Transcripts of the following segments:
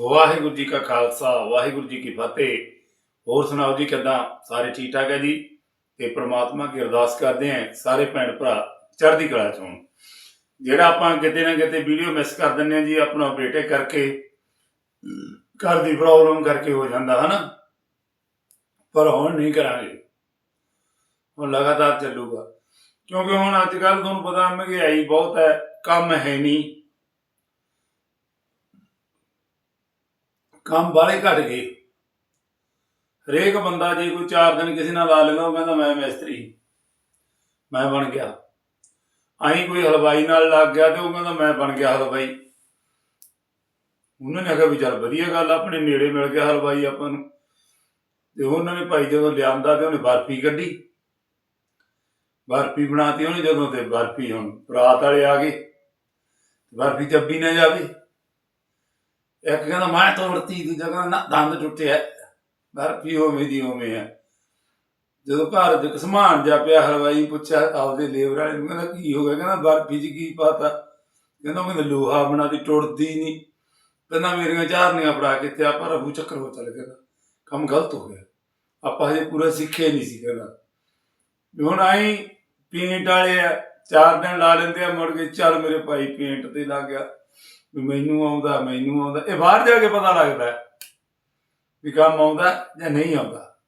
ਵਾਹਿਗੁਰੂ ਜੀ ਕਾ ਖਾਲਸਾ, ਵਾਹਿਗੁਰੂ ਜੀ ਕੀ ਫਤਿਹ। ਹੋਰ ਸੁਣਾਓ ਜੀ, ਕਿਦਾਂ? ਸਾਰੇ ਠੀਕ ਠਾਕ ਹੈ ਜੀ? ਤੇ ਪ੍ਰਮਾਤਮਾ ਕੀ ਅਰਦਾਸ ਕਰਦੇ ਆਂ ਸਾਰੇ ਭੈਣ ਭਰਾ ਚੜ੍ਹਦੀ ਕਲਾ ਚ ਹੋਣ। ਜਿਹੜਾ ਆਪਾਂ ਕਿਤੇ ਨਾ ਕਿਤੇ ਵੀਡੀਓ ਮਿਸ ਕਰ ਦਿੰਦੇ ਆ ਜੀ, ਆਪਣਾ ਬੇਟੇ ਕਰਕੇ, ਘਰ ਦੀ ਪ੍ਰੋਬਲਮ ਕਰਕੇ ਹੋ ਜਾਂਦਾ, ਹਨਾ? ਪਰ ਹੁਣ ਨਹੀਂ ਕਰਾਂਗੇ। ਹੁਣ ਲਗਾਤਾਰ ਚੱਲੂਗਾ। ਕਿਉਂਕਿ ਹੁਣ ਅੱਜ ਕੱਲ ਤੁਹਾਨੂੰ ਪਤਾ ਮਹਿੰਗਾਈ ਬਹੁਤ ਹੈ, ਕੰਮ ਹੈ ਨਹੀਂ। ਕੰਮ ਬਾਲੇ ਘਟ ਗਏ। ਹਰੇਕ ਬੰਦਾ ਜੇ ਕੋਈ 4 ਦਿਨ ਕਿਸੇ ਨਾਲ ਲਾ ਲੈਂਦਾ ਉਹ ਕਹਿੰਦਾ ਮੈਂ ਮਿਸਤਰੀ, ਮੈਂ ਬਣ ਗਿਆ। ਆਈ ਕੋਈ ਹਲਵਾਈ ਨਾਲ ਲੱਗ ਗਿਆ ਤੇ ਉਹ ਕਹਿੰਦਾ ਮੈਂ ਬਣ ਗਿਆ ਹਲਵਾਈ। ਉਹਨਾਂ ਨੇ ਆਖਿਆ ਵੀ ਚੱਲ ਵਧੀਆ ਗੱਲ ਆਪਣੇ ਨੇੜੇ ਮਿਲ ਗਿਆ ਹਲਵਾਈ ਆਪਾਂ ਨੂੰ। ਤੇ ਉਹਨਾਂ ਨੇ ਭਾਈ ਜਦੋਂ ਲਿਆਂਦਾ ਤੇ ਉਹਨੇ ਬਰਫੀ ਕੱਢੀ। ਬਰਫੀ ਬਣਾਤੀ ਉਹਨੇ ਜਦੋਂ ਤੇ ਬਰਫੀ ਹੁਣ ਰਾਤ ਵਾਲੇ ਆ ਗਏ। ਬਰਫੀ ਚੱਬੀ ਨਾ ਜਾਵੇ। ਇੱਕ ਕਹਿੰਦਾ ਮੈਂ ਤੋੜਤੀ, ਦੂਜਾ ਕਹਿੰਦਾ ਨਾ, ਦੰਦ ਟੁੱਟਿਆ ਬਰਫੀ ਹੋਵੇਂ ਦੀ ਹੋਵੇਂ ਹੈ ਜਦੋਂ ਘਰ ਦੇ ਸਮਾਨ ਜਾ ਪਿਆ, ਹਲਵਾਈ ਪੁੱਛਿਆ ਆਪਦੇ ਲੇਬਰ ਵਾਲੇ ਨੂੰ, ਕਹਿੰਦਾ ਕੀ ਹੋ ਗਿਆ? ਕਹਿੰਦਾ ਬਰਫੀ ਚ ਕੀ ਪਾਤਾ? ਕਹਿੰਦਾ ਮੈਂ ਲੋਹਾ ਬਣਾਦੀ ਟੁੱਟਦੀ ਨਹੀਂ ਕਹਿੰਦਾ ਮੇਰੀਆਂ ਚਾਰਨੀਆਂ ਫੜਾ ਕੇ ਤੇ ਆਪਾਂ ਰਫੂ ਚੱਕਰ ਹੋ ਚੱਲ ਗਿਆ। ਕੰਮ ਗਲਤ ਹੋ ਗਿਆ। ਆਪਾਂ ਹਜੇ ਪੂਰਾ ਸਿੱਖਿਆ ਨਹੀਂ ਸੀ ਕਹਿੰਦਾ। ਹੁਣ ਆਈ ਪੇਂਟ ਵਾਲੇ ਆ, ਚਾਰ ਦਿਨ ਲਾ ਲੈਂਦੇ ਆ, ਮੁੜ ਕੇ ਚੱਲ ਮੇਰੇ ਭਾਈ ਪੇਂਟ ਤੇ ਲੱਗ ਗਿਆ। ਮੈਨੂੰ ਆਉਂਦਾ ਮੈਨੂੰ ਆਉਂਦਾ। ਇਹ ਬਾਹਰ ਜਾ ਕੇ ਪਤਾ ਲੱਗਦਾ ਵੀ ਕੰਮ ਆਉਂਦਾ ਜਾਂ ਨਹੀਂ ਆਉਂਦਾ।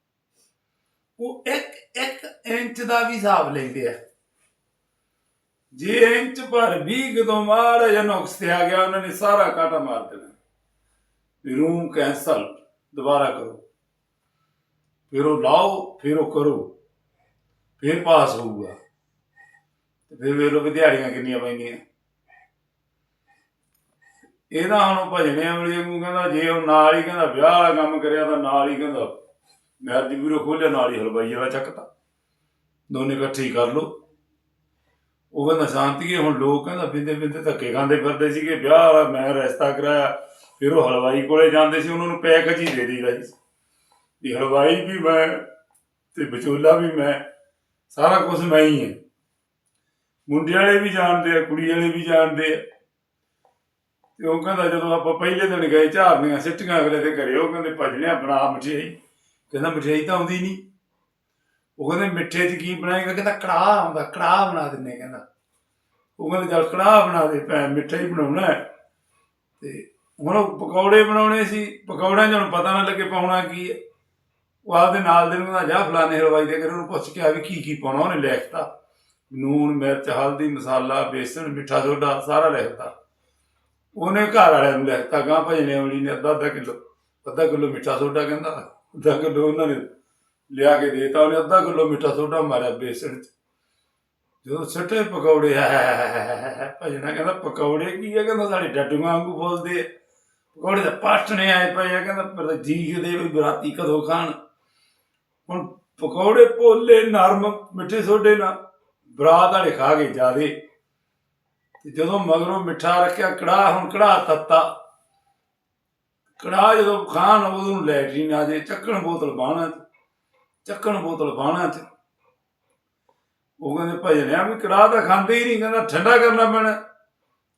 ਉਹ ਇੱਕ ਇੱਕ ਇੰਚ ਦਾ ਵੀ ਹਿਸਾਬ ਲੈਂਦੇ ਆ। ਜੇ ਇੰਚ ਪਰ ਵੀ ਕਦੋਂ ਮਾਰ ਜਾਂ ਨੁਕਸ ਤੇ ਆ ਗਿਆ, ਉਹਨਾਂ ਨੇ ਸਾਰਾ ਕਾਟਾ ਮਾਰ ਦੇਣਾ। ਵੀ ਰੂਮ ਕੈਂਸਲ ਦੁਬਾਰਾ ਕਰੋ। ਫਿਰ ਉਹ ਲਾਓ, ਫਿਰ ਉਹ ਕਰੋ। ਫਿਰ ਪਾਸ ਹੋਊਗਾ। ਤੇ ਫਿਰ ਵੇਖ ਲਓ ਵੀ ਦਿਹਾੜੀਆਂ ਕਿੰਨੀਆਂ ਪੈਂਦੀਆਂ। ਇਹਦਾ ਹੁਣ ਉਹ ਭਜਣੇ ਵਾਲੀ ਨੂੰ ਕਹਿੰਦਾ, ਜੇ ਉਹ ਨਾਲ ਹੀ ਕਹਿੰਦਾ, ਵਿਆਹ ਵਾਲਾ ਕੰਮ ਕਰਿਆ ਤਾਂ ਨਾਲ ਹੀ ਕਹਿੰਦਾ, ਮੈਂ ਦੀ ਖੋਲਿਆ, ਨਾਲ ਹੀ ਹਲਵਾਈ ਵਾਲਾ ਚੱਕਤਾ। ਦੋਨੇ ਇਕੱਠੇ ਹੀ ਕਰ ਲਓ। ਉਹ ਕਹਿੰਦਾ, ਸ਼ਾਂਤੀ ਹੁਣ ਲੋਕ ਕਹਿੰਦਾ ਬਿੰਦੇ ਬਿੰਦੇ ਧੱਕੇ ਖਾਂਦੇ ਫਿਰਦੇ ਸੀਗੇ, ਵਿਆਹ ਵਾਲਾ ਮੈਂ ਰਿਸ਼ਤਾ ਕਰਾਇਆ, ਫਿਰ ਉਹ ਹਲਵਾਈ ਕੋਲੇ ਜਾਂਦੇ ਸੀ, ਉਹਨਾਂ ਨੂੰ ਪੈਕ ਜੀ ਦੇ ਦੀਦਾ ਜੀ ਵੀ ਹਲਵਾਈ ਵੀ ਮੈਂ ਤੇ ਵਿਚੋਲਾ ਵੀ ਮੈਂ, ਸਾਰਾ ਕੁਝ ਮੈਂ ਹੀ ਹਾਂ। ਮੁੰਡੇ ਵਾਲੇ ਵੀ ਜਾਣਦੇ ਆ, ਕੁੜੀ ਵਾਲੇ ਵੀ ਜਾਣਦੇ ਆ। ਤੇ ਉਹ ਕਹਿੰਦਾ ਜਦੋਂ ਆਪਾਂ ਪਹਿਲੇ ਦਿਨ ਗਏ ਝਾਰਨੀਆਂ ਸਿੱਟੀਆਂ ਅਗਲੇ ਦੇ ਘਰੇ, ਉਹ ਕਹਿੰਦੇ ਭਜਣਿਆ ਬਣਾ ਮਠਿਆਈ। ਕਹਿੰਦਾ ਮਠਿਆਈ ਤਾਂ ਆਉਂਦੀ ਨਹੀਂ। ਉਹ ਕਹਿੰਦੇ ਮਿੱਠੇ 'ਚ ਕੀ ਬਣਾਏਗਾ? ਕਹਿੰਦਾ ਕੜਾਹ ਆਉਂਦਾ, ਕੜਾਹ ਬਣਾ ਦਿੰਨੇ ਕਹਿੰਦਾ। ਉਹ ਕਹਿੰਦੇ ਚੱਲ ਕੜਾਹ ਬਣਾ ਦੇ, ਭੈਣ ਮਿੱਠਾ ਹੀ ਬਣਾਉਣਾ ਹੈ। ਤੇ ਹੁਣ ਉਹ ਪਕੌੜੇ ਬਣਾਉਣੇ ਸੀ, ਪਕੌੜਿਆਂ 'ਚ ਹੁਣ ਪਤਾ ਨਾ ਲੱਗੇ ਪਾਉਣਾ ਕੀ ਹੈ। ਉਹ ਆਪਦੇ ਨਾਲ ਦੇ ਨੂੰ ਜਾ ਫਲਾਣੇ ਹਲਵਾਈ ਦੇ ਘਰੇ ਉਹਨੂੰ ਪੁੱਛ ਕੇ ਆ ਵੀ ਕੀ ਕੀ ਪਾਉਣਾ, ਉਹਨੇ ਲਿਖਤਾ ਨੂਣ, ਮਿਰਚ, ਹਲਦੀ, ਮਸਾਲਾ, ਬੇਸਣ, ਮਿੱਠਾ, ਸੋਡਾ, ਸਾਰਾ ਲਿਖਤਾ ਉਹਨੇ ਘਰ ਵਾਲਿਆਂ ਨੂੰ ਲਿਖਤਾ ਗਾਂ ਭਜਨੇ ਵਾਲੀ ਨੇ ਅੱਧਾ ਅੱਧਾ ਕਿਲੋ ਅੱਧਾ ਕਿਲੋ ਮਿੱਠਾ ਸੋਡਾ ਕਹਿੰਦਾ, ਅੱਧਾ ਕਿਲੋ ਉਹਨਾਂ ਨੇ ਲਿਆ ਕੇ ਦੇਤਾ, ਉਹਨੇ ਅੱਧਾ ਕਿਲੋ ਮਿੱਠਾ ਸੋਡਾ ਮਾਰਿਆ ਬੇਸਣ ਚ। ਜਦੋਂ ਸੱਟੇ ਪਕੌੜੇ ਭਜਣਾ ਕਹਿੰਦਾ, ਪਕੌੜੇ ਕੀ ਹੈ ਕਹਿੰਦਾ, ਸਾਡੇ ਡੱਡੂਆਂ ਵਾਂਗੂ ਫੁੱਲਦੇ ਆ। ਪਕੌੜੇ ਤਾਂ ਪਾਟਣੇ ਆਏ ਪਏ ਆ। ਕਹਿੰਦਾ, ਪਰ ਜੀ ਦੇ ਵੀ ਬਰਾਤੀ ਕਦੋਂ ਖਾਣ? ਹੁਣ ਪਕੌੜੇ ਪੋਲੇ ਨਰਮ ਮਿੱਠੇ ਸੋਡੇ ਨਾਲ ਬਰਾਤ ਵਾਲੇ ਖਾ ਗਏ ਜਿਆਦੇ ਤੇ ਜਦੋਂ ਮਗਰੋਂ ਮਿੱਠਾ ਰੱਖਿਆ, ਕੜਾਹ, ਹੁਣ ਕੜਾਹ ਤੱਤਾ। ਕੜਾਹ ਜਦੋਂ ਖਾਣ, ਉਦੋਂ ਲੈਟਰੀਨ ਆ ਜੇ ਚੱਕਣ ਬੋਤਲ ਬਾਣਾ ਚੱਕਣ ਬੋਤਲ ਬਾਣਾ ਚ ਉਹ ਕਹਿੰਦੇ ਭਜਨਿਆ ਵੀ ਕੜਾਹ ਤਾਂ ਖਾਂਦੇ ਹੀ ਨਹੀਂ। ਕਹਿੰਦਾ, ਠੰਡਾ ਕਰਨਾ ਪੈਣਾ।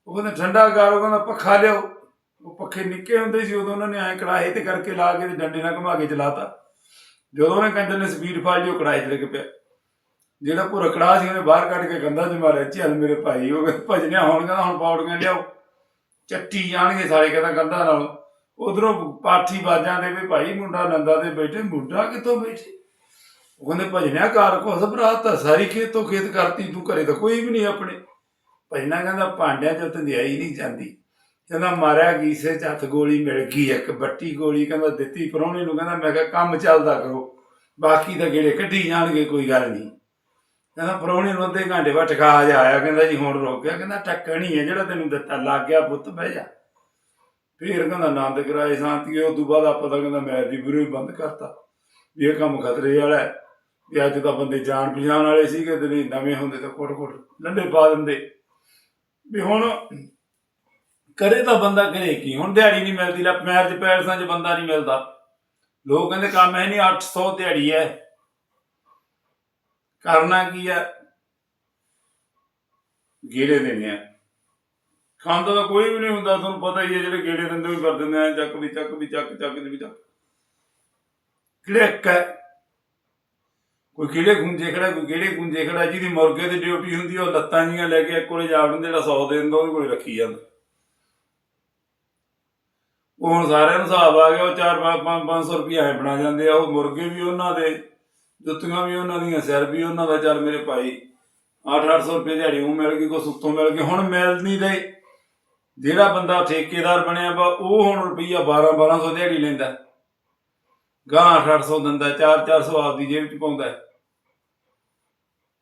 ਉਹ ਕਹਿੰਦੇ, ਠੰਡਾ ਕਰ। ਉਹ ਕਹਿੰਦਾ, ਪੱਖਾ ਲਿਆਓ। ਉਹ ਪੱਖੇ ਨਿੱਕੇ ਹੁੰਦੇ ਸੀ, ਉਦੋਂ ਉਹਨਾਂ ਨੇ ਐ ਕੜਾਹੇ ਤੇ ਕਰਕੇ ਲਾ ਕੇ ਤੇ ਡੰਡੇ ਨਾਲ ਘੁਮਾ ਕੇ ਚਲਾਤਾ ਜਦੋਂ ਉਹਨੇ ਕੰਜਰ ਨੇ ਸਪੀਡ ਫੜ ਲਈ, ਉਹ ਕੜਾਹੇ 'ਚ ਲੱਗ ਪਿਆ। ਜਿਹੜਾ ਭੁਰ ਕੜਾਹ ਸੀ ਉਹਨੇ ਬਾਹਰ ਕੱਢ ਕੇ ਗੰਦਾ ਚ ਮਾਰਿਆ ਚੱਲ ਮੇਰੇ ਭਾਈ, ਉਹ ਕਹਿੰਦਾ ਭਜਨਿਆ ਹੁਣ ਕਹਿੰਦਾ, ਹੁਣ ਪੌੜੀਆਂ ਲਿਆਓ। ਚੱਟੀ ਜਾਣਗੇ ਸਾਰੇ ਕਹਿੰਦਾ ਗੰਦਾ ਨਾਲ। ਉਧਰੋਂ ਪਾਠੀ ਬਾਜਾਂ ਦੇ ਵੀ ਭਾਈ ਮੁੰਡਾ ਨੰਦਾ ਦੇ ਬੈਠੇ, ਮੁੰਡਾ ਕਿੱਥੋਂ ਬੈਠੇ? ਉਹ ਕਹਿੰਦੇ ਭਜਨਿਆ ਘਰ ਕੋ ਸਬਰਾਤ ਤਾਂ ਸਾਰੀ ਖੇਤੋਂ ਖੇਤ ਕਰਤੀ, ਤੂੰ ਘਰੇ ਤਾਂ ਕੋਈ ਵੀ ਨਹੀਂ ਆਪਣੇ। ਭਜਨਾ ਕਹਿੰਦਾ, ਭਾਂਡਿਆਂ ਚ ਧੰਦਿਆਈ ਨਹੀਂ ਜਾਂਦੀ। ਕਹਿੰਦਾ, ਮਾਰਿਆ ਗੀਸੇ ਚ ਹੱਥ ਗੋਲੀ ਮਿਲ ਗਈ, ਇੱਕ ਬੱਟੀ ਗੋਲੀ, ਕਹਿੰਦਾ, ਦਿੱਤੀ ਪਰੌਣੇ ਨੂੰ, ਕਹਿੰਦਾ, ਮੈਂ ਕਿਹਾ, ਕੰਮ ਚੱਲਦਾ ਕਰੋ। ਬਾਕੀ ਤਾਂ ਗੇੜੇ ਕੱਢੀ ਜਾਣਗੇ, ਕੋਈ ਗੱਲ ਨਹੀਂ। ਕਹਿੰਦਾ ਪਰੌਣੇ ਨੂੰ ਅੱਧੇ ਘੰਟੇ ਬਾਅਦ ਟਕਾ ਜਾ ਆਇਆ, ਕਹਿੰਦਾ ਜੀ ਹੁਣ ਰੁਕ ਗਿਆ, ਕਹਿੰਦਾ ਟੱਕਣ ਹੀ ਹੈ, ਜਿਹੜਾ ਤੈਨੂੰ ਦਿੱਤਾ, ਲੱਗ ਗਿਆ ਪੁੱਤ, ਬਹਿ ਜਾ। ਫਿਰ ਕਹਿੰਦਾ ਆਨੰਦ ਕਰਾਏ ਸ਼ਾਂਤੀ ਉਹ ਤੋਂ ਬਾਅਦ ਆਪਾਂ ਤਾਂ ਕਹਿੰਦਾ ਮੈਚ ਦੀ ਵੀਡੀਓ ਬੰਦ ਕਰਤਾ। ਵੀ ਇਹ ਕੰਮ ਖਤਰੇ ਵਾਲਾ ਹੈ। ਵੀ ਅੱਜ ਤਾਂ ਬੰਦੇ ਜਾਣ ਪਛਾਣ ਵਾਲੇ ਸੀਗੇ ਤੇ ਨਹੀਂ, ਨਵੇਂ ਹੁੰਦੇ ਤਾਂ ਕੁੱਟ ਕੁੱਟ ਲੰਡੇ ਪਾ ਦਿੰਦੇ। ਵੀ ਹੁਣ ਕਰੇ ਤਾਂ ਬੰਦਾ ਕਰੇ ਕੀ? ਹੁਣ ਦਿਹਾੜੀ ਨਹੀਂ ਮਿਲਦੀ, ਲੈ ਮੈਰਿਜ ਪੈਲਸਾਂ 'ਚ ਬੰਦਾ ਨਹੀਂ ਮਿਲਦਾ। ਲੋਕ ਕਹਿੰਦੇ ਕੰਮ ਹੈ ਨਹੀਂ 800 ਦਿਹਾੜੀ ਹੈ। ਕਰਨਾ ਕੀ ਆ? ਗੇੜੇ ਦੇਣੇ ਆ। ਖਾਂਦਾ ਤਾਂ ਕੋਈ ਵੀ ਨਹੀਂ ਹੁੰਦਾ, ਤੁਹਾਨੂੰ ਪਤਾ ਹੀ ਹੈ ਜਿਹੜੇ ਗੇੜੇ ਦਿੰਦੇ ਵੀ ਕਰ ਦਿੰਦੇ ਆ, ਚੱਕ ਵੀ ਚੱਕ ਵੀ, ਚੱਕ ਚੱਕ ਵੀ, ਚੱਕ। ਕਿਹੜੇ ਕੋਈ ਕਿਹੜੇ ਗੁੰਜੇ ਖੜਾ, ਕੋਈ ਕਿਹੜੇ ਗੁੰਜੇ ਖੜਾ, ਜਿਹਦੀ ਮੁਰਗੇ ਦੀ ਡਿਊਟੀ ਹੁੰਦੀ ਉਹ ਲੱਤਾਂ ਜੀਆਂ ਲੈ ਕੇ ਇੱਕ ਕੋਲੇ ਜਾ ਵੜਨ ਜਿਹੜਾ 100 ਦੇ ਦਿੰਦਾ, ਉਹਦੇ ਕੋਲੇ ਰੱਖੀ ਜਾਂਦਾ। ਉਹ ਹੁਣ ਸਾਰਿਆਂ ਨੂੰ ਹਿਸਾਬ ਆ ਗਿਆ, ਉਹ 4 5 500 ਰੁਪਏ ਐ ਬਣਾ ਜਾਂਦੇ ਆ, ਉਹ ਮੁਰਗੇ ਵੀ ਉਹਨਾਂ ਦੇ ਜੁੱਤੀਆਂ ਵੀ ਉਹਨਾਂ ਦੀਆਂ, ਸਿਰ ਵੀ ਉਹਨਾਂ ਦਾ, ਚੱਲ ਮੇਰੇ ਭਾਈ 8-800 ਰੁਪਏ ਦਿਹਾੜੀ ਉਹ ਮਿਲ ਗਈ, ਕੁਛ ਸੁੱਤੋਂ ਮਿਲ ਗਈ ਹੁਣ ਮਿਲ ਨਹੀਂ ਰਹੇ। ਜਿਹੜਾ ਬੰਦਾ ਠੇਕੇਦਾਰ ਬਣਿਆ ਵਾ, ਉਹ ਹੁਣ ਰੁਪਈਆ 12-1200 ਦਿਹਾੜੀ ਲੈਂਦਾ। ਗਾਂ 800 ਦਿੰਦਾ 4-400 ਆਪਦੀ ਜੇਬ 'ਚ ਪਾਉਂਦਾ।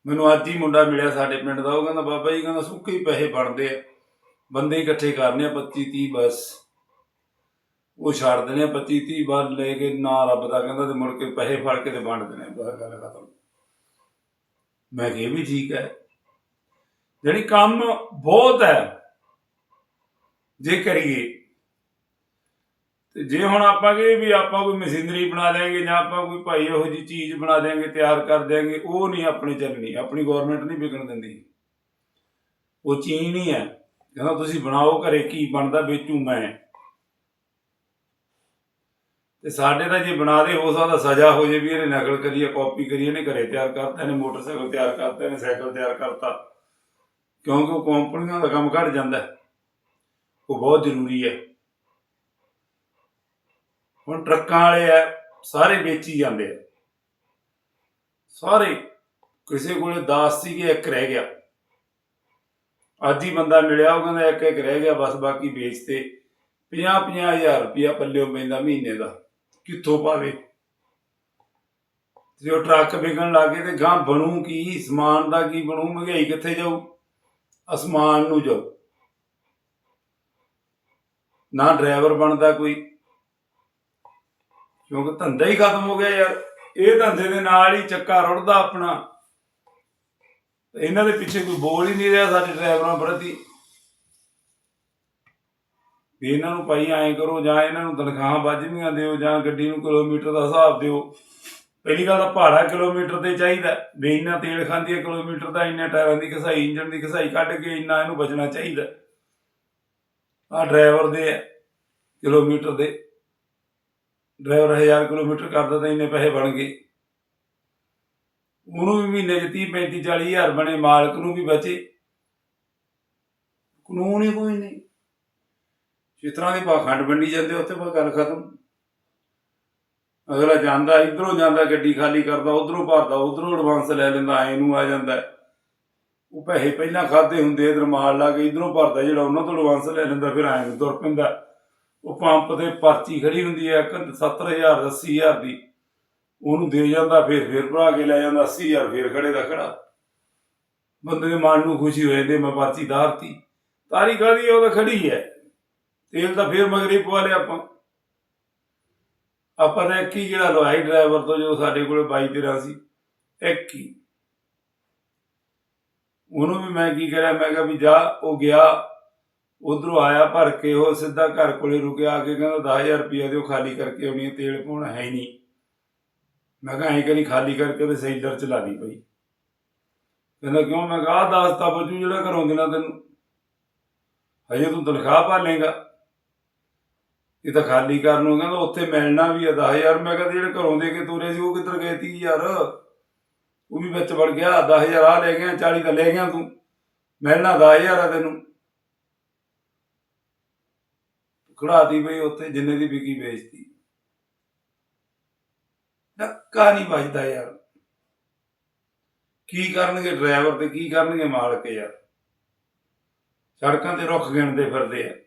ਮੈਨੂੰ ਅੱਜ ਹੀ ਮੁੰਡਾ ਮਿਲਿਆ ਸਾਡੇ ਪਿੰਡ ਦਾ, ਉਹ ਕਹਿੰਦਾ, ਬਾਬਾ ਜੀ, ਕਹਿੰਦਾ, ਸੁੱਕੇ ਹੀ ਪੈਸੇ ਬਣਦੇ ਆ। ਬੰਦੇ ਇਕੱਠੇ ਕਰਨੇ ਆ 25-30 ਬਸ। ਉਹ ਛੱਡ ਦੇਣੇ 25-30 ਵਾਰ ਲੈ ਕੇ ਨਾ ਰੱਬ ਦਾ ਕਹਿੰਦਾ ਤੇ ਮੁੜ ਕੇ ਪੈਸੇ ਫੜ ਕੇ ਤੇ ਵੰਡ ਦੇਣੇ ਬਸ ਗੱਲ ਖਤਮ। ਮੈਂ ਕਿਹਾ ਇਹ ਵੀ ਠੀਕ ਹੈ। ਜਿਹੜੀ ਕੰਮ ਬਹੁਤ ਹੈ, ਜੇ ਕਰੀਏ, ਤੇ ਜੇ ਹੁਣ ਆਪਾਂ ਕਹੇ ਵੀ ਆਪਾਂ ਕੋਈ ਮਸ਼ੀਨਰੀ ਬਣਾ ਦੇਾਂਗੇ ਜਾਂ ਆਪਾਂ ਕੋਈ ਭਾਈ ਇਹੋ ਜੀ ਚੀਜ਼ ਬਣਾ ਦੇਾਂਗੇ ਤਿਆਰ ਕਰ ਦੇਾਂਗੇ ਉਹ ਨਹੀਂ ਆਪਣੀ ਚੱਲਣੀ, ਆਪਣੀ ਗਵਰਨਮੈਂਟ ਨਹੀਂ ਵਿਕਣ ਦਿੰਦੀ। ਉਹ ਚੀਜ਼ ਨਹੀਂ ਹੈ। ਕਹਿੰਦਾ ਤੁਸੀਂ ਬਣਾਓ ਘਰੇ ਕੀ ਬਣਦਾ ਵੇਚੂ ਮੈਂ। ਤੇ ਸਾਡੇ ਤਾਂ ਜੇ ਬਣਾ ਦੇ, ਹੋ ਸਕਦਾ ਸਜ਼ਾ ਹੋ ਜੇ ਵੀ ਇਹਨੇ ਨਕਲ ਕਰੀ ਹੈ ਕਾਪੀ ਕਰੀ ਇਹਨੇ ਘਰੇ ਤਿਆਰ ਕਰਤਾ, ਇਹਨੇ ਮੋਟਰਸਾਈਕਲ ਤਿਆਰ ਕਰਤਾ, ਇਹਨੇ ਸਾਈਕਲ ਤਿਆਰ ਕਰਤਾ। ਕਿਉਂਕਿ ਉਹ ਕੰਪਨੀਆਂ ਦਾ ਕੰਮ ਘਟ ਜਾਂਦਾ ਉਹ ਬਹੁਤ ਜ਼ਰੂਰੀ ਹੈ। ਹੁਣ ਟਰੱਕਾਂ ਵਾਲੇ ਆ, ਸਾਰੇ ਵੇਚੀ ਜਾਂਦੇ ਆ। ਸਾਰੇ, ਕਿਸੇ ਕੋਲੇ 10 ਸੀਗੇ, ਇੱਕ ਰਹਿ ਗਿਆ। ਅੱਜ ਹੀ ਬੰਦਾ ਮਿਲਿਆ, ਉਹ ਕਹਿੰਦਾ ਇੱਕ ਇੱਕ ਰਹਿ ਗਿਆ, ਬਸ ਬਾਕੀ ਵੇਚਤੇ। 50 ਹਜ਼ਾਰ ਰੁਪਇਆ ਪੱਲਿਓ ਪੈਂਦਾ ਮਹੀਨੇ ਦਾ। ਕਿੱਥੋਂ ਪਾਵੇ? ਜੇ ਉਹ ਟਰੱਕ ਵਿਕਣ ਲੱਗੇ ਤੇ ਗਾਂ ਬਣੂ ਕੀ? ਸਮਾਨ ਦਾ ਕੀ ਬਣੂ? ਮਹਿੰਗਾਈ ਕਿੱਥੇ ਜਾਊ? ਅਸਮਾਨ ਨੂੰ ਜਾਊ। ਨਾ ਡਰਾਈਵਰ ਬਣਦਾ ਕੋਈ। ਕਿਉਂਕਿ ਧੰਦਾ ਹੀ ਖਤਮ ਹੋ ਗਿਆ ਯਾਰ। ਇਹ ਧੰਦੇ ਦੇ ਨਾਲ ਹੀ ਚੱਕਾ ਰੁੜਦਾ ਆਪਣਾ। ਇਹਨਾਂ ਦੇ ਪਿੱਛੇ ਕੋਈ ਬੋਲ ਹੀ ਨਹੀਂ ਰਿਹਾ ਸਾਡੇ ਡਰਾਈਵਰਾਂ ਪ੍ਰਤੀ। ਵੀ ਇਹਨਾਂ ਨੂੰ ਭਾਈ ਐਂ ਕਰੋ ਜਾਂ ਇਹਨਾਂ ਨੂੰ ਤਨਖਾਹਾਂ ਵੱਜਵੀਆਂ ਦਿਓ ਜਾਂ ਗੱਡੀ ਨੂੰ ਕਿਲੋਮੀਟਰ ਦਾ ਹਿਸਾਬ ਦਿਓ। ਪਹਿਲੀ ਗੱਲ ਤਾਂ ਭਾੜਾ ਕਿਲੋਮੀਟਰ ਤੇ ਚਾਹੀਦਾ ਵੀ ਇੰਨਾ ਤੇਲ ਖਾਂਦੀ ਹੈ ਕਿਲੋਮੀਟਰ ਦਾ ਇੰਨੇ ਟਾਇਰਾਂ ਦੀ ਘਸਾਈ ਇੰਜਨ ਦੀ ਘਸਾਈ ਕੱਢ ਕੇ ਇੰਨਾ ਇਹਨੂੰ ਬਚਣਾ ਚਾਹੀਦਾ ਆ ਡਰਾਈਵਰ ਦੇ ਆ, ਕਿਲੋਮੀਟਰ ਦੇ। ਡਰਾਈਵਰ 1000 ਕਿਲੋਮੀਟਰ ਕਰਦਾ ਤਾਂ ਇੰਨੇ ਪੈਸੇ ਬਣ ਗਏ। ਉਹਨੂੰ ਵੀ ਮਹੀਨੇ 'ਚ 30 35 40 ਹਜ਼ਾਰ ਬਣੇ ਮਾਲਕ ਨੂੰ ਵੀ ਬਚੇ। ਕਾਨੂੰਨ ਹੀ ਕੋਈ ਨਹੀਂ। ਜਿਸ ਤਰ੍ਹਾਂ ਦੀ ਪਾਖੰਡ ਵੰਡੀ ਜਾਂਦੇ, ਉੱਥੇ ਬਸ ਗੱਲ ਖਤਮ। ਅਗਲਾ ਜਾਂਦਾ, ਇਧਰੋਂ ਜਾਂਦਾ, ਗੱਡੀ ਖਾਲੀ ਕਰਦਾ, ਉਧਰੋਂ ਭਰਦਾ, ਉਧਰੋਂ ਐਡਵਾਂਸ ਲੈ ਲੈਂਦਾ, ਐ ਨੂੰ ਆ ਜਾਂਦਾ। ਉਹ ਪੈਸੇ ਪਹਿਲਾਂ ਖਾਦੇ ਹੁੰਦੇ, ਇਧਰ ਲਾ ਕੇ ਇਧਰੋਂ ਭਰਦਾ, ਜਿਹੜਾ ਉਹਨਾਂ ਤੋਂ ਐਡਵਾਂਸ ਲੈ ਲੈਂਦਾ, ਫਿਰ ਐ ਨੂੰ ਤੁਰ ਪੈਂਦਾ। ਉਹ ਪੰਪ ਤੇ ਪਰਚੀ ਖੜੀ ਹੁੰਦੀ ਹੈ 70000 80000 ਦੀ। ਉਹਨੂੰ ਦੇ ਜਾਂਦਾ, ਫਿਰ ਫਿਰ ਭਰਾ ਕੇ ਲੈ ਜਾਂਦਾ 80000 ਫਿਰ ਖੜੇ ਦਾ ਖੜਾ। ਬੰਦੇ ਦੇ ਮਨ ਨੂੰ ਖੁਸ਼ੀ ਹੋ ਜਾਂਦੀ ਮੈਂ ਪਰਚੀ ਧਾਰਤੀ। ਤਾਰੀ ਕਾਦੀ ਉਹ ਤਾਂ ਖੜੀ ਹੈ। ਤੇਲ ਤਾਂ ਫਿਰ ਮਗਰੇ ਪਵਾ ਲਿਆ ਆਪਾਂ। ਆਪਾਂ ਨੇ ਇੱਕ ਹੀ ਜਿਹੜਾ ਲਵਾਈ ਡਰਾਈਵਰ ਤੋਂ ਜੋ ਸਾਡੇ ਕੋਲੇ 22 13 ਸੀ, ਇੱਕ ਹੀ। ਉਹਨੂੰ ਵੀ ਮੈਂ ਕੀ ਕਰਿਆ, ਮੈਂ ਕਿਹਾ ਵੀ ਜਾ, ਉਹ ਗਿਆ। ਉਧਰੋਂ ਆਇਆ ਭਰ ਕੇ, ਉਹ ਸਿੱਧਾ ਘਰ ਕੋਲੇ ਰੁਕਿਆ, ਆ ਕੇ ਕਹਿੰਦਾ 10000 ਰੁਪਇਆ ਦਿਓ, ਖਾਲੀ ਕਰਕੇ ਆਉਣੀ ਹੈ, ਤੇਲ ਪਾਉਣ ਹੈ ਹੀ ਨਹੀਂ। ਮੈਂ ਕਿਹਾ ਐਂ ਕਰੀ, ਖਾਲੀ ਕਰਕੇ ਤੇ ਸੈਲਰ ਚਲਾ ਦੀ ਪਈ ਕਹਿੰਦਾ ਕਿਉਂ? ਮੈਂ ਕਿਹਾ ਆਹ ਦੱਸ ਤਾਂ ਬਚੂ ਜਿਹੜਾ ਘਰੋਂ ਦੇਣਾ ਤੈਨੂੰ। ਹਜੇ ਤੂੰ ਤਨਖਾਹ ਪਾ ਲੇਗਾ ਇਹ ਤਾਂ ਖਾਲੀ ਕਰਨ ਨੂੰ ਕਹਿੰਦਾ, ਉੱਥੇ ਮਿਲਣਾ ਵੀ ਆ 10000 ਮੈਂ ਕਹਿੰਦਾ ਜਿਹੜੇ ਘਰੋਂ ਦੇ ਕੇ ਤੋਰੇ ਸੀ, ਉਹ ਕਿੱਧਰ ਗਏ 30000 ਉਹ ਵੀ ਵਿੱਚ ਵੜ ਗਿਆ 10000 ਆ ਲੈ ਗਿਆ 40 ਤਾਂ ਲੈ ਗਿਆ ਤੂੰ। ਮਿਲਣਾ 10000 ਆ ਤੈਨੂੰ। ਖੜਾਤੀ ਬਈ ਉੱਥੇ, ਜਿੰਨੇ ਦੀ ਵਿਕੀ ਵੇਚਤੀ। ਧੱਕਾ ਨਹੀਂ ਵੱਜਦਾ ਯਾਰ। ਕੀ ਕਰਨਗੇ ਡਰਾਈਵਰ ਤੇ, ਕੀ ਕਰਨਗੇ ਮਾਲਕ ਯਾਰ। ਸੜਕਾਂ ਤੇ ਰੁੱਖ ਗਿਣਦੇ ਫਿਰਦੇ ਆ।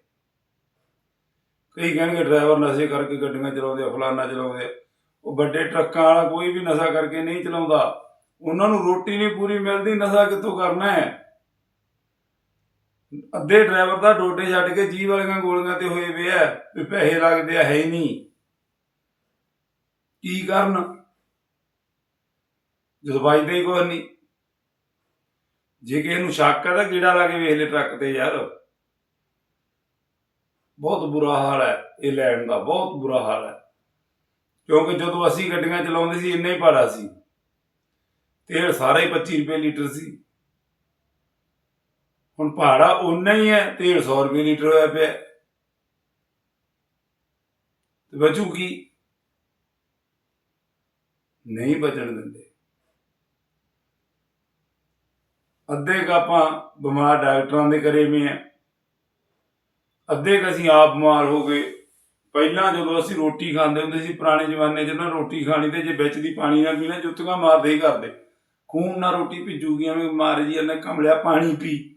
ਕਈ ਕਹਿਣਗੇ ਡਰਾਈਵਰ ਨਸ਼ੇ ਕਰਕੇ ਗੱਡੀਆਂ ਚਲਾਉਂਦੇ ਆ, ਫਲਾਨਾ ਚਲਾਉਂਦੇ ਆ। ਉਹ ਵੱਡੇ ਟਰੱਕਾਂ ਵਾਲਾ ਕੋਈ ਵੀ ਨਸ਼ਾ ਕਰਕੇ ਨਹੀਂ ਚਲਾਉਂਦਾ। ਉਹਨਾਂ ਨੂੰ ਰੋਟੀ ਨਹੀਂ ਪੂਰੀ ਮਿਲਦੀ, ਨਸ਼ਾ ਕਿੱਥੋਂ ਕਰਨਾ ਹੈ? ਅੱਧੇ ਡਰਾਈਵਰ ਦਾ ਡੋਡੇ ਛੱਡ ਕੇ ਜੀ ਵਾਲੀਆਂ ਗੋਲੀਆਂ ਤੇ ਹੋਏ ਵੇ ਆ, ਵੀ ਪੈਸੇ ਲੱਗਦੇ ਆ, ਹੈ ਹੀ ਨਹੀਂ। ਕੀ ਕਰਨ? ਜਦੋਂ ਵੱਜਦਾ ਹੀ ਕੋਈ ਨਹੀਂ। ਜੇ ਕਿਸੇ ਨੂੰ ਸ਼ੱਕ ਹੈ ਤਾਂ ਕੀੜਾ ਲਾ ਕੇ ਵੇਖ ਲੈ ਟਰੱਕ ਤੇ ਯਾਰ। ਬਹੁਤ ਬੁਰਾ ਹਾਲ ਹੈ, ਇਹ ਲੈਣ ਦਾ ਬਹੁਤ ਬੁਰਾ ਹਾਲ ਹੈ। ਕਿਉਂਕਿ ਜਦੋਂ ਅਸੀਂ ਗੱਡੀਆਂ ਚਲਾਉਂਦੇ ਸੀ, ਇੰਨਾ ਹੀ ਭਾੜਾ ਸੀ। ਤੇਲ ਸਾਰਾ ਹੀ 25 ਰੁਪਏ ਲੀਟਰ ਸੀ। ਹੁਣ ਭਾੜਾ ਉਨਾ ਹੀ ਹੈ, ਤੇਲ 100 ਰੁਪਏ ਲੀਟਰ ਹੋਇਆ ਪਿਆ। ਤੇ ਬਚੂ ਕੀ? ਨਹੀਂ ਬਚਣ ਦਿੰਦੇ। ਅੱਧੇ ਕੁ ਆਪਾਂ ਬਿਮਾਰ ਡਾਕਟਰਾਂ ਦੇ ਕਰੇ ਵੀ ਆ ਅੱਧੇ ਕੁ ਅਸੀਂ ਆਪ ਬਿਮਾਰ ਹੋ ਗਏ। ਪਹਿਲਾਂ ਜਦੋਂ ਅਸੀਂ ਰੋਟੀ ਖਾਂਦੇ ਹੁੰਦੇ ਸੀ, ਪੁਰਾਣੇ ਜ਼ਮਾਨੇ 'ਚ ਨਾ ਰੋਟੀ ਖਾਣੀ ਤੇ ਜੇ ਵਿੱਚ ਦੀ ਪਾਣੀ ਨਾ ਪੀਣਾ, ਜੁੱਤੀਆਂ ਮਾਰਦੇ ਹੀ ਕਰਦੇ। ਖੂਨ ਨਾਲ ਰੋਟੀ ਭਿੱਜੂਗੀ, ਐਵੇਂ ਮਾਰ ਜੀ ਇਹਨੇ ਕਮਲਿਆ ਪਾਣੀ ਪੀ।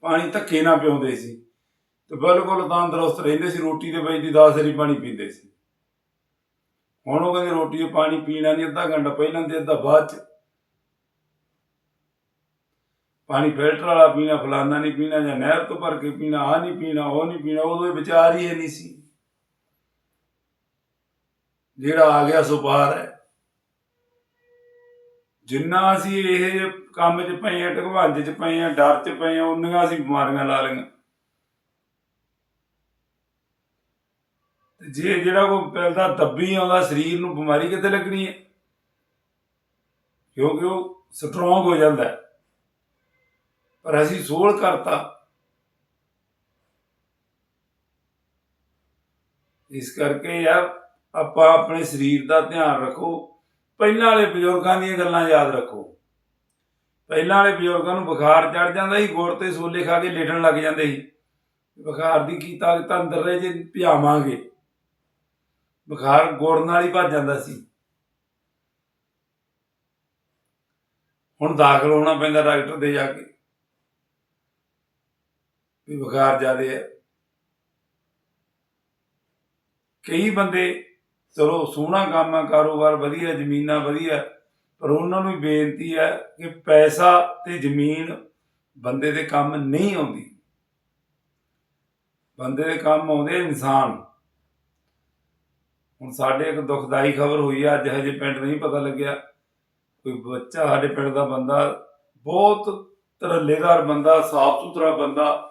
ਪਾਣੀ ਧੱਕੇ ਨਾ ਪਿਉਂਦੇ ਸੀ। ਤੇ ਬਿਲਕੁਲ ਤੰਦਰੁਸਤ ਰਹਿੰਦੇ ਸੀ, ਰੋਟੀ ਦੇ ਵਿੱਚ ਦੀ 10 ਵਾਰੀ ਪਾਣੀ ਪੀਂਦੇ ਸੀ। ਹੁਣ ਉਹ ਕਹਿੰਦੇ ਰੋਟੀ 'ਚ ਪਾਣੀ ਪੀਣਾ ਨਹੀਂ ਅੱਧਾ ਘੰਟਾ ਪਹਿਲਾਂ ਤੇ ਅੱਧਾ ਬਾਅਦ 'ਚ। ਪਾਣੀ ਫਿਲਟਰ ਵਾਲਾ ਪੀਣਾ, ਫਲਾਨਾ ਨਹੀਂ ਪੀਣਾ ਜਾਂ ਨਹਿਰ ਤੋਂ ਭਰ ਕੇ ਪੀਣਾ ਆ ਨਹੀਂ ਪੀਣਾ, ਉਹ ਨਹੀਂ ਪੀਣਾ, ਉਦੋਂ ਵਿਚਾਰ ਹੀ ਇਹ ਨਹੀਂ ਸੀ। ਜਿਹੜਾ ਆ ਗਿਆ ਸੋ ਪਾਰ ਹੈ। ਜਿੰਨਾ ਅਸੀਂ ਇਹ ਜਿਹੇ ਕੰਮ 'ਚ ਪਏ ਆ ਢਗਵਾਂਜ 'ਚ ਪਏ ਆ ਡਰ 'ਚ ਪਏ ਆ ਉਨੀਆਂ ਅਸੀਂ ਬਿਮਾਰੀਆਂ ਲਾ ਲਈਆਂ। ਜੇ ਜਿਹੜਾ ਕੋਈ ਪਹਿਲਾਂ ਦੱਬੀ ਆਉਂਦਾ, ਸਰੀਰ ਨੂੰ ਬਿਮਾਰੀ ਕਿੱਥੇ ਲੱਗਣੀ ਹੈ? ਕਿਉਂਕਿ ਉਹ ਸਟਰੋਂਗ ਹੋ ਜਾਂਦਾ ਹੈ। ਪਰ ਅਸੀਂ ਸੋਲ ਕਰਤਾ। ਇਸ ਕਰਕੇ ਯਾਰ ਆਪਾਂ ਆਪਣੇ ਸਰੀਰ ਦਾ ਧਿਆਨ ਰੱਖੋ। ਪਹਿਲਾਂ ਵਾਲੇ ਬਜ਼ੁਰਗਾਂ ਦੀਆਂ ਗੱਲਾਂ ਯਾਦ ਰੱਖੋ। ਪਹਿਲਾਂ ਵਾਲੇ ਬਜ਼ੁਰਗਾਂ ਨੂੰ ਬੁਖਾਰ ਚੜ ਜਾਂਦਾ ਸੀ, ਗੁੜ ਤੇ ਸੋਲੇ ਖਾ ਕੇ ਲੇਟਣ ਲੱਗ ਜਾਂਦੇ ਸੀ। ਬੁਖਾਰ ਦੀ ਕੀ ਤਾਕਤ ਅੰਦਰ ਰਹੇ ਜੇ ਭਿਆਵਾਂਗੇ ਬੁਖਾਰ ਗੁੜ ਨਾਲ ਹੀ ਭੱਜ ਜਾਂਦਾ ਸੀ। ਹੁਣ ਦਾਖਲ ਹੋਣਾ ਪੈਂਦਾ ਡਾਕਟਰ ਦੇ ਜਾ ਕੇ। ਵੀ ਬੁਖਾਰ ਜ਼ਿਆਦੇ ਹੈ। ਕਈ ਬੰਦੇ ਚਲੋ ਸੋਹਣਾ ਕੰਮ ਆ ਕਾਰੋਬਾਰ ਵਧੀਆ, ਜ਼ਮੀਨਾਂ ਵਧੀਆ, ਪਰ ਉਹਨਾਂ ਨੂੰ ਬੇਨਤੀ ਹੈ ਕਿ ਪੈਸਾ ਤੇ ਜ਼ਮੀਨ ਬੰਦੇ ਦੇ ਕੰਮ ਨਹੀਂ ਆਉਂਦੀ। ਬੰਦੇ ਦੇ ਕੰਮ ਆਉਂਦੇ ਇਨਸਾਨ। ਹੁਣ ਸਾਡੇ ਇੱਕ ਦੁਖਦਾਈ ਖਬਰ ਹੋਈ ਆ, ਅੱਜ ਹਜੇ ਪਿੰਡ ਨਹੀਂ ਪਤਾ ਲੱਗਿਆ। ਕੋਈ ਬੱਚਾ ਸਾਡੇ ਪਿੰਡ ਦਾ ਬੰਦਾ, ਬਹੁਤ ਧੜੱਲੇਦਾਰ ਬੰਦਾ ਸਾਫ਼ ਸੁਥਰਾ ਬੰਦਾ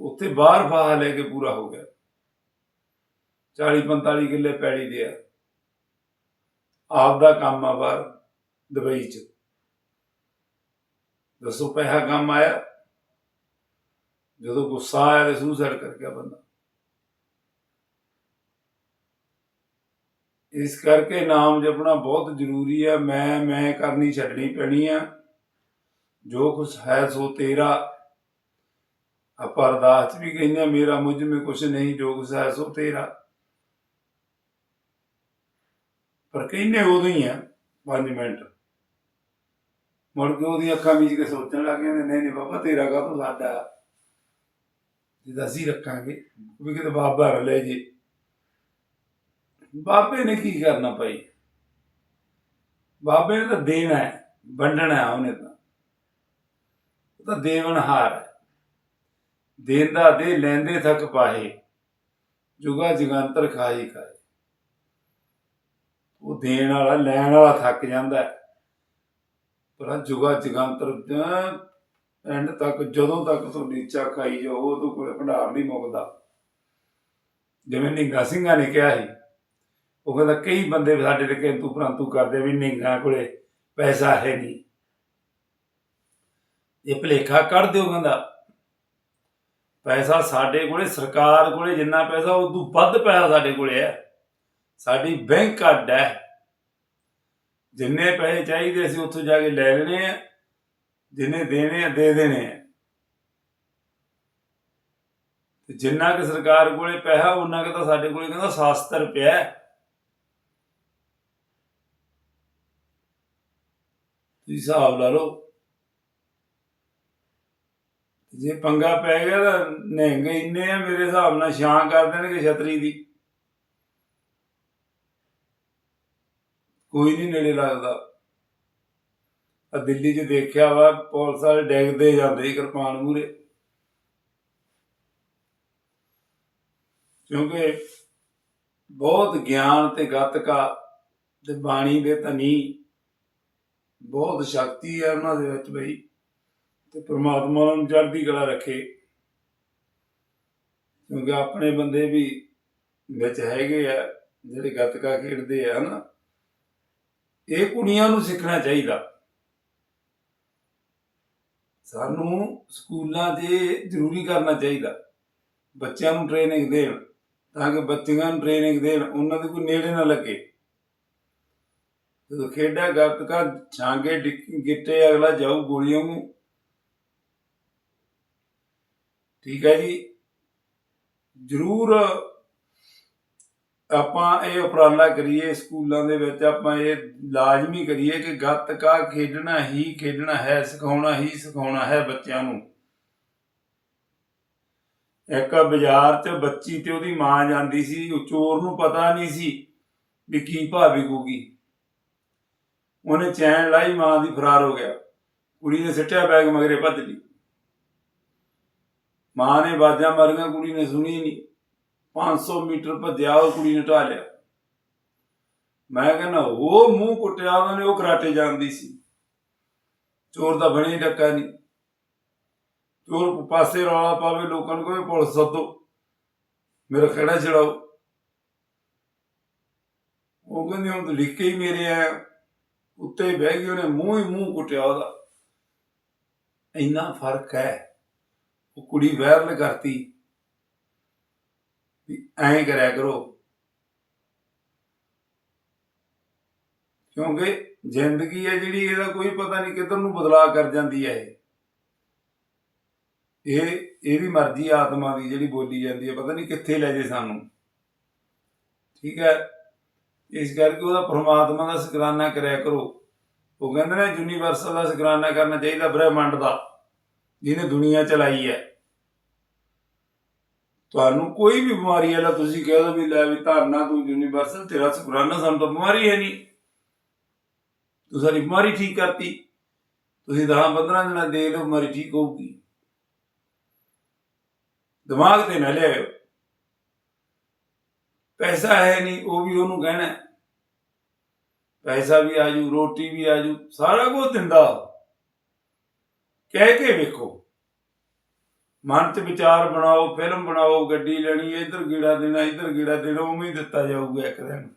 ਉੱਥੇ ਬਾਹਰ ਫਾਹਾ ਲੈ ਕੇ ਪੂਰਾ ਹੋ ਗਿਆ। 40 45 ਕਿੱਲੇ ਪੈੜੀ ਦੇ ਆ। ਆਪ ਦਾ ਕੰਮ ਆ ਬਾਹਰ, ਦੁਬਈ ਚ। ਦੱਸੋ ਪੈਸਾ ਕੰਮ ਆਇਆ? ਜਦੋਂ ਗੁੱਸਾ ਆਇਆ ਤੇ ਸੂਸਾਈਡ ਕਰ ਗਿਆ ਬੰਦਾ। ਇਸ ਕਰਕੇ ਨਾਮ ਜਪਣਾ ਬਹੁਤ ਜ਼ਰੂਰੀ ਹੈ ਮੈਂ ਮੈਂ ਕਰਨੀ ਛੱਡਣੀ ਪੈਣੀ ਆ। ਜੋ ਕੁਛ ਹੈ ਸੋ ਤੇਰਾ। ਆਪਾਂ ਅਰਦਾਸ 'ਚ ਵੀ ਕਹਿੰਦੇ ਮੇਰਾ ਮੁਝ ਮੇ ਕੁਛ ਨਹੀਂ ਜੋ ਕੁਛ ਸੋ ਤੇਰਾ। ਪਰ ਕਹਿੰਦੇ ਉਦੋਂ ਹੀ ਆ 5 ਮਿੰਟ। ਮੁੜ ਕੇ ਉਹਦੀਆਂ ਅੱਖਾਂ ਵਿੱਚ ਕੇ ਸੋਚਣ ਲੱਗ ਜਾਂਦੇ, ਨਹੀਂ ਨਹੀਂ ਬਾਬਾ, ਤੇਰਾ ਕਾ ਸਾਡਾ? ਜਿੱਦਾਂ ਅਸੀਂ ਰੱਖਾਂਗੇ, ਵੀ ਕਿਤੇ ਬਾਬਾ ਨਾ ਲੈ ਜੀ। ਬਾਬੇ ਨੇ ਕੀ ਕਰਨਾ ਭਾਈ? ਬਾਬੇ ਨੇ ਤਾਂ ਦੇਣਾ ਹੈ, ਵੰਡਣਾ ਉਹਨੇ ਤਾਂ। ਉਹ ਤਾਂ ਦੇਵਨਹਾਰ ਹੈ। ਦੇਂਦਾ ਦੇ ਲੈਂਦੇ ਥਕ ਪਾਹੇ, ਜੁਗਾ ਜਗੰਤਰ ਖਾਈ ਖਾਏ। ਉਹ ਦੇਣ ਵਾਲਾ, ਲੈਣ ਵਾਲਾ ਥੱਕ ਜਾਂਦਾ ਪਰ ਜੁਗਾ ਜਗੰਤਰ ਐਂਡ ਤੱਕ, ਜਦੋਂ ਤੱਕ ਤੁਹਾਡੀ ਇੱਛਾ ਖਾਈ ਜਾਓ ਉਦੋਂ ਕੋਲੇ ਭੰਡਾਰ ਨਹੀਂ ਮੁੱਕਦਾ। ਜਿਵੇਂ ਨਿੰਗਾ ਸਿੰਘਾਂ ਨੇ ਕਿਹਾ ਸੀ, ਉਹ ਕਹਿੰਦਾ, ਕਈ ਬੰਦੇ ਸਾਡੇ ਤੇ ਕਿੰਤੂ ਪ੍ਰੰਤੂ ਕਰਦੇ ਵੀ ਨਿੰਗਾ ਕੋਲੇ ਪੈਸਾ ਹੈ ਨਹੀਂ। ਇਹ ਭਲੇਖਾ ਕੱਢ ਦਿਓ, ਕਹਿੰਦਾ। ਪੈਸਾ ਸਾਡੇ ਕੋਲੇ, ਸਰਕਾਰ ਕੋਲੇ ਜਿੰਨਾ ਪੈਸਾ ਉਦੋਂ ਵੱਧ ਪੈਸਾ ਸਾਡੇ ਕੋਲੇ ਹੈ। ਸਾਡੀ ਬੈਂਕ ਅੱਡ ਹੈ। ਜਿੰਨੇ ਪੈਸੇ ਚਾਹੀਦੇ ਅਸੀਂ ਉੱਥੋਂ ਜਾ ਕੇ ਲੈ ਲੈਣੇ ਆ, ਜਿੰਨੇ ਦੇਣੇ ਆ, ਦੇ ਦੇਣੇ ਆ। ਤੇ ਜਿੰਨਾ ਕਿ ਸਰਕਾਰ ਕੋਲੇ ਪੈਸਾ ਉਹਨਾਂ ਕਿ ਤਾਂ ਸਾਡੇ ਕੋਲੇ ਕਹਿੰਦਾ ਸ਼ਾਸਤਰ ਪਿਆ ਹੈ। ਤੁਸੀਂ ਹਿਸਾਬ ਲਾ ਲਓ ਜੇ ਪੰਗਾ ਪੈ ਗਿਆ ਤਾਂ ਨਿਹੰਗੇ ਇੰਨੇ ਆ, ਮੇਰੇ ਹਿਸਾਬ ਨਾਲ ਛਾਂ ਕਰ ਦੇਣਗੇ ਛਤਰੀ ਦੀ। ਕੋਈ ਨਹੀਂ ਨੇੜੇ ਲੱਗਦਾ। ਆ ਦਿੱਲੀ 'ਚ ਦੇਖਿਆ ਵਾ, ਪੁਲਿਸ ਵਾਲੇ ਡੈਗਦੇ ਜਾਂਦੇ ਕਿਰਪਾਨ ਮੂਰੇ ਕਿਉਂਕਿ ਬਹੁਤ ਗਿਆਨ ਤੇ ਗੱਤਕਾ ਤੇ ਬਾਣੀ ਦੇ ਧਨੀ ਬਹੁਤ ਸ਼ਕਤੀ ਹੈ ਉਹਨਾਂ ਦੇ ਵਿੱਚ ਬਈ। ਤੇ ਪ੍ਰਮਾਤਮਾ ਨੂੰ ਚੜ੍ਹਦੀ ਕਲਾ ਰੱਖੇ। ਕਿਉਂਕਿ ਆਪਣੇ ਬੰਦੇ ਵੀ ਵਿੱਚ ਹੈਗੇ ਆ, ਜਿਹੜੇ ਗੱਤਕਾ ਖੇਡਦੇ ਆ ਹਨਾ, ਇਹ ਕੁੜੀਆਂ ਨੂੰ ਸਿੱਖਣਾ ਚਾਹੀਦਾ। ਸਾਨੂੰ ਸਕੂਲਾਂ 'ਚ ਜ਼ਰੂਰੀ ਕਰਨਾ ਚਾਹੀਦਾ। ਬੱਚਿਆਂ ਨੂੰ ਟ੍ਰੇਨਿੰਗ ਦੇਣ, ਤਾਂ ਕਿ ਬੱਚਿਆਂ ਨੂੰ ਟ੍ਰੇਨਿੰਗ ਦੇਣ, ਉਹਨਾਂ ਦੇ ਕੋਈ ਨੇੜੇ ਨਾ ਲੱਗੇ। ਜਦੋਂ ਖੇਡਿਆ ਗੱਤਕਾ, ਛਾਂਗੇ ਗਿੱਟੇ ਅਗਲਾ ਜਾਊ ਗੋਲੀਆਂ ਨੂੰ ਠੀਕ ਹੈ ਜੀ। ਜ਼ਰੂਰ ਆਪਾਂ ਇਹ ਉਪਰਾਲਾ ਕਰੀਏ ਸਕੂਲਾਂ ਦੇ ਵਿੱਚ, ਆਪਾਂ ਇਹ ਲਾਜ਼ਮੀ ਕਰੀਏ ਕਿ ਗੱਤਕਾ ਖੇਡਣਾ ਹੀ ਖੇਡਣਾ ਹੈ, ਸਿਖਾਉਣਾ ਹੀ ਸਿਖਾਉਣਾ ਹੈ ਬੱਚਿਆਂ ਨੂੰ। ਇੱਕ ਬਾਜ਼ਾਰ 'ਚ ਬੱਚੀ ਤੇ ਉਹਦੀ ਮਾਂ ਜਾਂਦੀ ਸੀ, ਉਹ ਚੋਰ ਨੂੰ ਪਤਾ ਨਹੀਂ ਸੀ ਵੀ ਕੀ ਭਾਵੀ ਵਿਕੂਗੀ। ਉਹਨੇ ਚੈਨ ਲਾਈ, ਮਾਂ ਦੀ ਫਰਾਰ ਹੋ ਗਿਆ। ਕੁੜੀ ਨੇ ਸਿੱਟਿਆ ਬੈਗ ਮਗਰੇ, ਭੱਜ ਲਈ ਮਾਂ ਨੇ ਬਾਜਾਂ ਮਾਰੀਆਂ, ਕੁੜੀ ਨੇ ਸੁਣੀ ਨਹੀਂ। 500 ਮੀਟਰ ਭੱਜਿਆ, ਉਹ ਕੁੜੀ ਨੇ ਢਾ ਲਿਆ। ਮੈਂ ਕਹਿੰਦਾ, ਉਹ ਮੂੰਹ ਕੁੱਟਿਆ, ਉਹਨਾਂ ਨੇ ਉਹ ਕਰਾਟੇ ਜਾਣਦੀ ਸੀ। ਚੋਰ ਦਾ ਬਣੀ ਡੱਕਾ ਨਹੀਂ। ਚੋਰ ਪਾਸੇ ਰੌਲਾ ਪਾਵੇ, ਲੋਕਾਂ ਨੂੰ ਕੋਈ ਪੁਲਿਸ ਸੱਦੋ। ਮੇਰਾ ਖੜਾ ਛੜਾਓ ਉਹ ਕਹਿੰਦੇ, ਹੁਣ ਤਾਂ ਲਿਖ ਕੇ ਹੀ ਮੇਰੇ ਆ। ਉੱਤੇ ਬਹਿ ਗਈ, ਉਹਨੇ ਮੂੰਹ ਹੀ ਮੂੰਹ ਕੁੱਟਿਆ ਉਹਦਾ। ਇੰਨਾ ਫ਼ਰਕ ਹੈ। ਉਹ ਕੁੜੀ ਵਾਇਰਲ ਕਰਤੀ ਵੀ ਐਂ ਕਰਿਆ ਕਰੋ। ਕਿਉਂਕਿ ਜ਼ਿੰਦਗੀ ਹੈ ਜਿਹੜੀ, ਇਹਦਾ ਕੋਈ ਪਤਾ ਨਹੀਂ ਕਿੱਧਰ ਨੂੰ ਬਦਲਾਅ ਕਰ ਜਾਂਦੀ ਹੈ ਇਹ। ਇਹ ਇਹਦੀ ਮਰਜ਼ੀ ਆਤਮਾ ਦੀ ਜਿਹੜੀ ਬੋਲੀ ਜਾਂਦੀ ਹੈ, ਪਤਾ ਨਹੀਂ ਕਿੱਥੇ ਲੈ ਜੇ ਸਾਨੂੰ। ਠੀਕ ਹੈ? ਇਸ ਕਰਕੇ ਉਹਦਾ ਪ੍ਰਮਾਤਮਾ ਦਾ ਸ਼ੁਕਰਾਨਾ ਕਰਿਆ ਕਰੋ। ਉਹ ਕਹਿੰਦੇ ਨੇ ਯੂਨੀਵਰਸਲ ਦਾ ਸ਼ੁਕਰਾਨਾ ਕਰਨਾ ਚਾਹੀਦਾ ਬ੍ਰਹਿਮੰਡ ਦਾ। ਜਿਹਨੇ ਦੁਨੀਆ ਚਲਾਈ ਹੈ। ਤੁਹਾਨੂੰ ਕੋਈ ਵੀ ਬਿਮਾਰੀ ਹੈ ਲਾ ਤੁਸੀਂ ਕਹਿ ਦੋ ਵੀ ਲੈ ਵੀ ਧਾਰਨਾ ਤੂੰ ਯੂਨੀਵਰਸਲ ਤੇਰਾ ਸ਼ੁਕਰਾਨਾ ਸਾਨੂੰ ਤਾਂ ਬਿਮਾਰੀ ਹੈ ਨਹੀਂ। ਤੂੰ ਸਾਡੀ ਬਿਮਾਰੀ ਠੀਕ ਕਰਤੀ। ਤੁਸੀਂ 10 15 ਦਿਨਾਂ ਦੇ ਲਓ ਬਿਮਾਰੀ ਠੀਕ ਹੋਊਗੀ। ਦਿਮਾਗ ਤੇ ਨਾ ਲਿਆਇਓ। ਪੈਸਾ ਹੈ ਨਹੀਂ, ਉਹ ਵੀ ਉਹਨੂੰ ਕਹਿਣਾ ਪੈਸਾ ਵੀ ਆਜੂ ਰੋਟੀ ਵੀ ਆਜੂ ਸਾਰਾ ਕੁਝ ਦਿੰਦਾ ਕਹਿ ਕੇ ਵੇਖੋ। ਮਨ 'ਚ ਵਿਚਾਰ ਬਣਾਓ, ਫਿਲਮ ਬਣਾਓ, ਗੱਡੀ ਲੈਣੀ ਇੱਧਰ ਗੀੜਾ ਦੇਣਾ, ਇੱਧਰ ਗੀੜਾ ਦੇਣਾ, ਉਵੇਂ ਹੀ ਦਿੱਤਾ ਜਾਊਗਾ ਇੱਕ ਦਿਨ।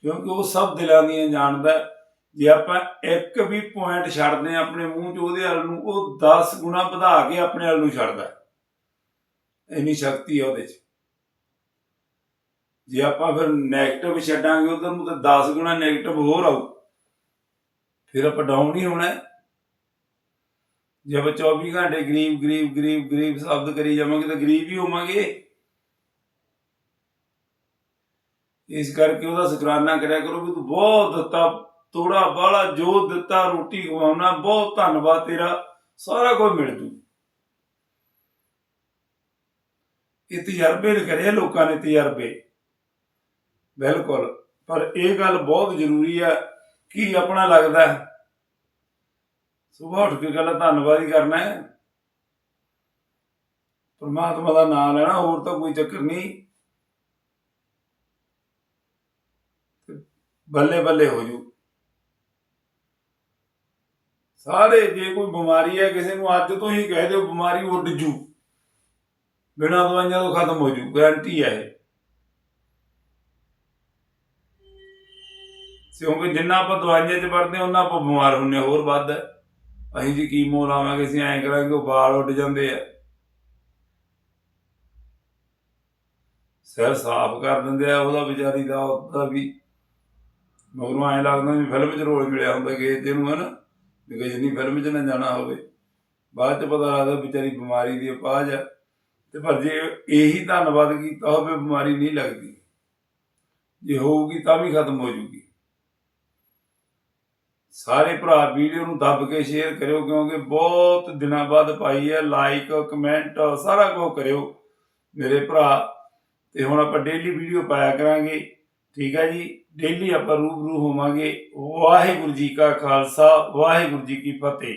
ਕਿਉਂਕਿ ਉਹ ਸਭ ਦਿਲਾਂ ਦੀਆਂ ਜਾਣਦਾ ਜੇ ਆਪਾਂ ਇੱਕ ਵੀ ਪੁਆਇੰਟ ਛੱਡਦੇ ਹਾਂ ਆਪਣੇ ਮੂੰਹ 'ਚ, ਉਹਦੇ ਵੱਲ ਨੂੰ ਉਹ 10 ਗੁਣਾ ਵਧਾ ਕੇ ਆਪਣੇ ਵੱਲ ਨੂੰ ਛੱਡਦਾ ਇੰਨੀ ਸ਼ਕਤੀ ਆ ਉਹਦੇ 'ਚ। ਜੇ ਆਪਾਂ ਫਿਰ 네ਗੇਟਿਵ ਛੱਡਾਂਗੇ ਉਧਰ ਨੂੰ ਤਾਂ 10 ਗੁਣਾ 네ਗੇਟਿਵ ਹੋਰ ਆਊ। ਫਿਰ ਆਪਾਂ ਡਾਊਨ ਹੀ ਹੋਣਾ ਜੇ ਆਪਾਂ 24 ਘੰਟੇ ਗਰੀਬ ਗਰੀਬ ਗਰੀਬ ਗਰੀਬ ਸ਼ਬਦ ਕਰੀ ਜਾਵਾਂਗੇ ਤਾਂ ਗਰੀਬ ਹੀ ਹੋਵਾਂਗੇ। ਇਸ ਕਰਕੇ ਉਹਦਾ ਸ਼ੁਕਰਾਨਾ ਕਰਿਆ ਕਰੋ ਵੀ ਤੂੰ ਬਹੁਤ ਦਿੱਤਾ, ਤੋੜਾ ਬਾਲਾ ਜੋ ਦਿੱਤਾ, ਰੋਟੀ ਖਵਾਉਣਾ, ਬਹੁਤ ਧੰਨਵਾਦ ਤੇਰਾ, ਸਾਰਾ ਕੁਝ ਮਿਲ ਜੂ। ਇਹ ਤਜਰਬੇ ਨੇ ਕਰੇ ਲੋਕਾਂ ਨੇ ਤਜਰਬੇ। ਬਿਲਕੁਲ। ਪਰ ਇਹ ਗੱਲ ਬਹੁਤ ਜ਼ਰੂਰੀ ਹੈ ਕੀ ਆਪਣਾ ਲੱਗਦਾ ਹੈ ਸੁਬਾਹ ਉੱਠ ਕੇ ਗੱਲ ਧੰਨਵਾਦ ਹੀ ਕਰਨਾ ਹੈ। ਪਰਮਾਤਮਾ ਦਾ ਨਾਮ ਲੈਣਾ ਹੋਰ ਤਾਂ ਕੋਈ ਚੱਕਰ ਨਹੀਂ। ਬੱਲੇ ਬੱਲੇ ਹੋ ਜੂ ਸਾਰੇ ਜੇ ਕੋਈ ਬਿਮਾਰੀ ਹੈ ਕਿਸੇ ਨੂੰ ਅੱਜ ਤੋਂ ਹੀ ਕਹਿ ਦਿਓ ਬਿਮਾਰੀ ਉੱਡ ਜੂ। ਬਿਨਾਂ ਦਵਾਈਆਂ ਤੋਂ ਖਤਮ ਹੋ ਜੂ ਗਾਰੰਟੀ ਹੈ ਕਿਉਂਕਿ ਜਿੰਨਾ ਆਪਾਂ ਦਵਾਈਆਂ 'ਚ ਵੜਦੇ ਹਾਂ ਉਹਨਾਂ ਆਪਾਂ ਬਿਮਾਰ ਹੁੰਨੇ ਹਾਂ, ਹੋਰ ਵੱਧ ਹੈ। ਅਸੀਂ ਜੀ ਕੀਮੋ ਲਾਵਾਂਗੇ, ਅਸੀਂ ਐਂ ਕਰਾਂਗੇ ਉਹ ਵਾਲ ਉੱਡ ਜਾਂਦੇ ਆ। ਸਿਰ ਸਾਫ਼ ਕਰ ਦਿੰਦੇ ਆ, ਉਹਦਾ ਵਿਚਾਰੀ ਦਾ ਉਹਦਾ ਵੀ। ਮਗਰੋਂ ਐਂ ਲੱਗਦਾ ਵੀ ਫਿਲਮ 'ਚ ਰੋਲ ਮਿਲਿਆ ਹੁੰਦਾ ਕਿ ਜਿਹਨੂੰ ਹਨਾ, ਵੀ ਕਿ ਜਿੰਨੀ ਫਿਲਮ 'ਚ ਨਾ ਜਾਣਾ ਹੋਵੇ। ਬਾਅਦ 'ਚ ਪਤਾ ਲੱਗਦਾ ਵਿਚਾਰੀ ਬਿਮਾਰੀ ਦੀ ਅਪਾਜ ਆ। ਤੇ ਪਰ ਜੇ ਇਹੀ ਧੰਨਵਾਦ ਕੀਤਾ ਹੋਵੇ, ਬਿਮਾਰੀ ਨਹੀਂ ਲੱਗਦੀ। ਜੇ ਹੋਊਗੀ ਤਾਂ ਵੀ ਖਤਮ ਹੋ ਜੂਗੀ। ਸਾਰੇ ਭਰਾ ਵੀਡੀਓ ਨੂੰ ਦੱਬ ਕੇ ਸ਼ੇਅਰ ਕਰਿਓ ਕਿਉਂਕਿ ਬਹੁਤ ਦਿਨਾਂ ਬਾਅਦ ਪਾਈ ਹੈ ਲਾਈਕ ਕਮੈਂਟ ਸਾਰਾ ਕੁਝ ਕਰਿਓ ਮੇਰੇ ਭਰਾ। ਤੇ ਹੁਣ ਆਪਾਂ ਡੇਲੀ ਵੀਡੀਓ ਪਾਇਆ ਕਰਾਂਗੇ, ਠੀਕ ਹੈ ਜੀ? ਡੇਲੀ ਆਪਾਂ ਰੂਬਰੂ ਹੋਵਾਂਗੇ। ਵਾਹਿਗੁਰੂ ਜੀ ਕਾ ਖਾਲਸਾ, ਵਾਹਿਗੁਰੂ ਜੀ ਕੀ ਫਤਿਹ।